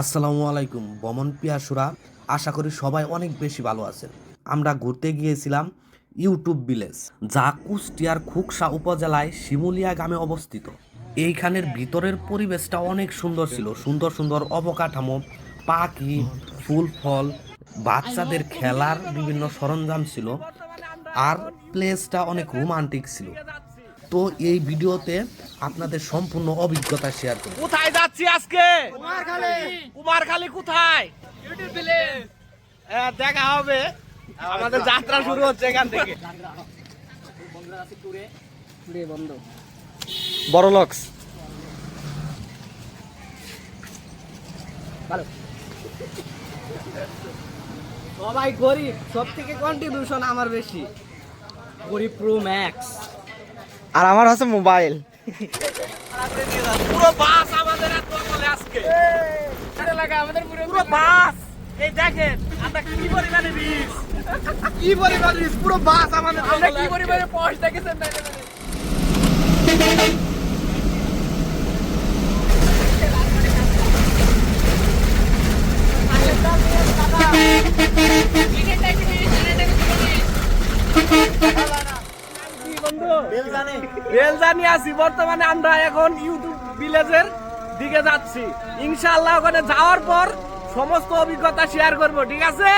আসসালামু আলাইকুম, বমন পিয়াসুরা। আশা করি সবাই অনেক বেশি ভালো আছেন। আমরা ঘুরতে গিয়েছিলাম ইউটিউব ভিলেজ, যা কুষ্টিয়ার খুকসা উপজেলায় শিমুলিয়া গ্রামে অবস্থিত। এইখানের ভিতরের পরিবেশটা অনেক সুন্দর ছিল। সুন্দর সুন্দর অবকাঠামো, পাখি, ফুল, ফল, বাচ্চাদের খেলার বিভিন্ন সরঞ্জাম ছিল। আর প্লেসটা অনেক রোমান্টিক ছিল। তো এই ভিডিওতে আপনাদের সম্পূর্ণ অভিজ্ঞতা শেয়ার করব। কোথায় যাচ্ছি আজকে? কুমারখালী। কুমারখালী কোথায়? দেখা হবে। আমাদের যাত্রা শুরু হচ্ছে এখান থেকে। বড় লক্স সবাই গরিব সব থেকে কন্ট্রিবিউশন আমার বেশি। গরিব প্রো ম্যাক্স আর আমার হচ্ছে মোবাইল। পুরো বাস আমাদের এত বলে আজকে। পুরো বাস। এই দেখেন আমরা কি পরিমাণে রিস কি পরিমাণে রিস পুরো বাস আমাদের আমরা কি পরিমাণে পয়সা দেখেছেন? রেলজানি আছি। বর্তমানে আমরা এখন ইউটিউব ভিলেজের দিকে যাচ্ছি। ইনশাআল্লাহ ওখানে যাওয়ার পর সমস্ত অভিজ্ঞতা শেয়ার করব। ঠিক আছে?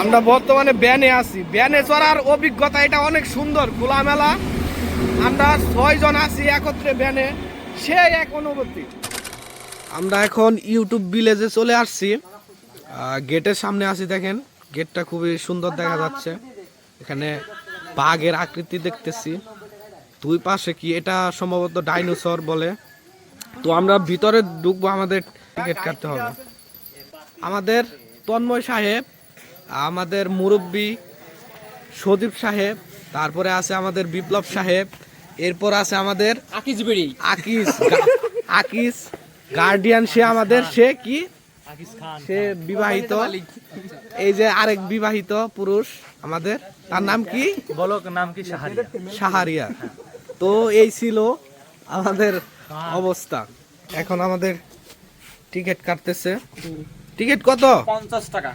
আমরা বর্তমানে ব্যানে আছি। ব্যানে চড়ার অভিজ্ঞতা এটা অনেক সুন্দর, খোলামেলা। আমরা ছয় জন আছি একত্রে ব্যানে। সেই এক অনুভূতি। আমরা এখন ইউটিউব ভিলেজে চলে আসছি। গেটের সামনে আছি, দেখেন। গেটটা খুবই সুন্দর দেখা যাচ্ছে। এখানে বাঘের আকৃতি দেখতেছি। দুই পাশে কি? এটা সম্ভবত ডাইনোসর বলে। তো আমরা ভিতরে ঢুকবো আমাদের টিকিট কাটতে হবে। আমাদের তন্ময় সাহেব আমাদের মুরব্বী সদীপ সাহেব তারপরে আছে আমাদের বিপ্লব সাহেব এরপর আছে আমাদের আকিজ বেড়ি। আকিস গা- আকিস গার্ডিয়ান সে আমাদের সে কি? সে বিবাহিত। এই যে আরেক বিবাহিত পুরুষ আমাদের তার নাম কি? বলো নাম কি? সাহারিয়া তো এই ছিল আমাদের অবস্থা। এখন আমাদের টিকিট কাটতেছে। টিকিট কত? পঞ্চাশ টাকা।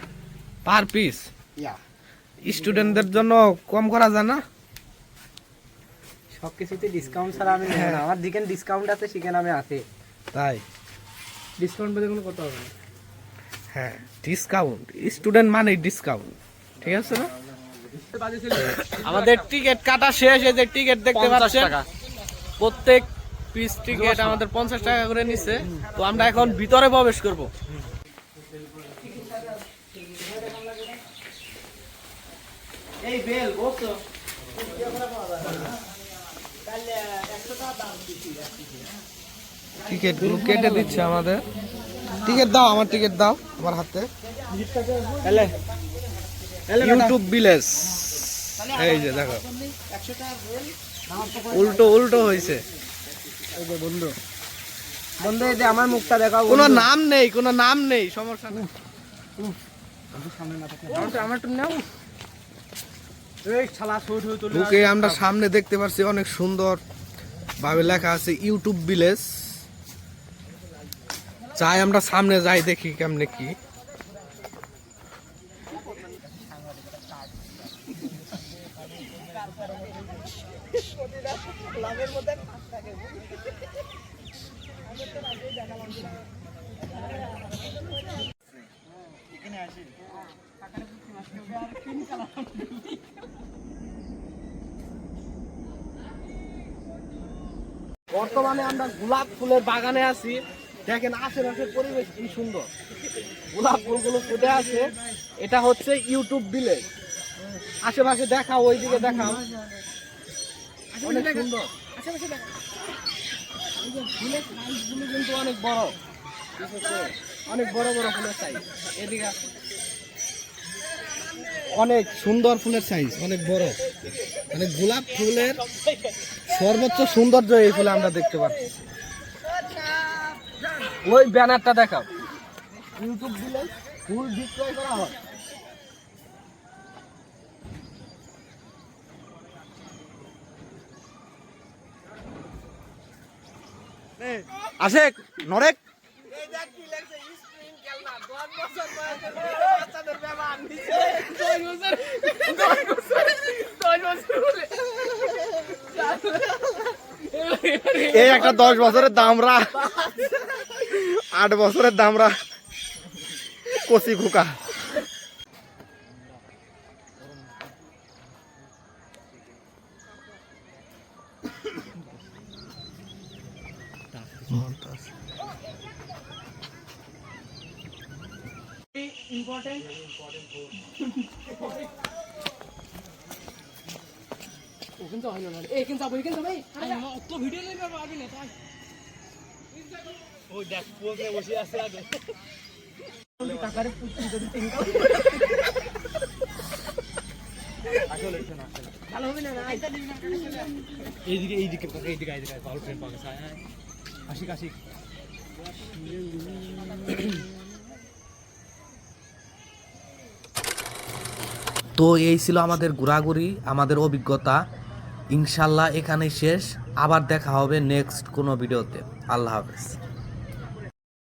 Per piece? স্টুডেন্টদের জন্য কম করা যায় না? সব কিছুতে ডিসকাউন্ট ছাড়া আমি আমার যেখানে ডিসকাউন্ট আছে সেখানে আমি আছে। তাই। ডিসকাউন্ট পেতে কোনো কথা হবে না। হ্যাঁ ডিসকাউন্ট স্টুডেন্ট মানে ডিসকাউন্ট ঠিক আছে না? আমাদের টিকিট কাটা শেষ এই যে টিকিট দেখতে পাচ্ছেন। প্রত্যেক পিস টিকিট আমাদের পঞ্চাশ টাকা করে নিচ্ছে তো আমরা এখন ভিতরে প্রবেশ করব। এই বেল বসো। টিকিটগুলো কেটে দিচ্ছে আমাদের। টিকিট দাও আমার টিকিট দাও আমার হাতে। ইউটিউব ভিলেজ এই যে দেখো। উল্টো উল্টো হয়েছে বন্ধু। বন্ধু এই যে আমার মুখটা দেখাও কোনো নাম নেই কোনো নাম নেই সমস্যা নেই। আমার সামনে দেখতে পাচ্ছি অনেক সুন্দর ভাবে লেখা আছে ইউটিউব ভিলেজ চাই আমরা সামনে যাই দেখি কেমনে কি। বর্তমানে আমরা গোলাপ ফুলের বাগানে আছি। দেখেন আশেপাশের পরিবেশ কি সুন্দর। গোলাপ ফুলগুলো ফুটে আছে। এটা হচ্ছে ইউটিউব ভিলেজ। আশেপাশে দেখা ওইদিকে সাইজগুলো কিন্তু অনেক বড়। অনেক বড় বড় ফুলের সাইজ এদিকে অনেক সুন্দর ফুলের সাইজ অনেক বড়। মানে গোলাপ ফুলের সর্বোচ্চ সৌন্দর্য এই ফুলে আমরা দেখতে পাচ্ছি। ওই ব্যানারটা দেখাও। ইউটিউব দিলে ফুল বিক্রয় করা হয়। আশেক নরেক। এই দেখ কি লেখছে স্প্রিং খেলনা দশ বছর বয়সের বাচ্চাদের ব্যবহার নিচে দশ বছর দশ বছর দশ বছর বলে তো এই ছিল আমাদের ঘোরাঘুরি, আমাদের অভিজ্ঞতা। ইনশাল্লাহ এখানেই শেষ। আবার দেখা হবে নেক্সট কোনো ভিডিওতে। আল্লাহ হাফেজ।